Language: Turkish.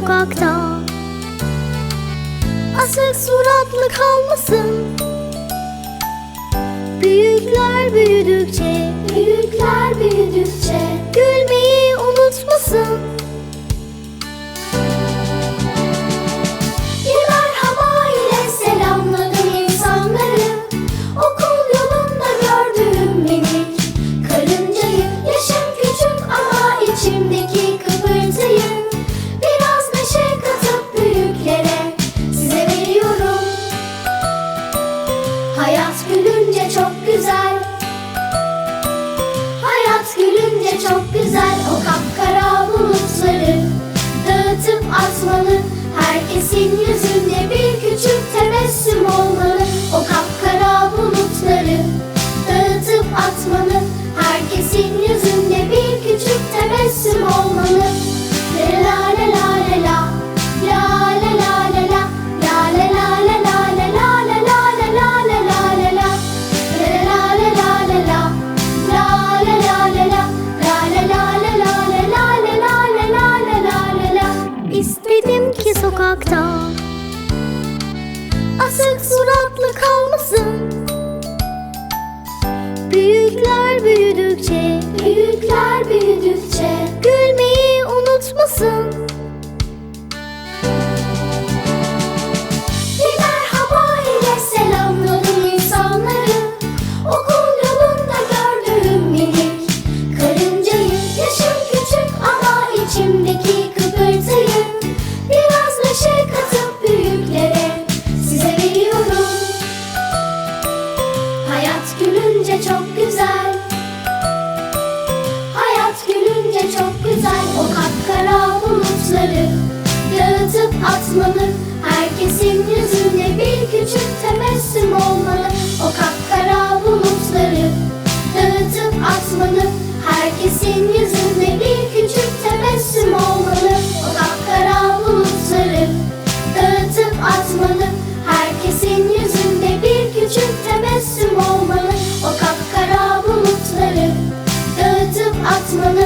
sokakta. Asık suratlı kalmasın. Büyükler büyüdükçe Gülünce çok güzel o kapkara bulutları Dağıtıp atmalı. Herkesin yüzünü sokakta. Asık suratlı kal güzel o kapkara bulutları Dağıtıp atmalı herkesin yüzünde bir küçük tebessüm olmalı O kapkara bulutları dağıtıp atmalı herkesin yüzünde bir küçük tebessüm olmalı O kapkara bulutları dağıtıp atmalı herkesin yüzünde bir küçük tebessüm olmalı O kapkara bulutları dağıtıp atmalı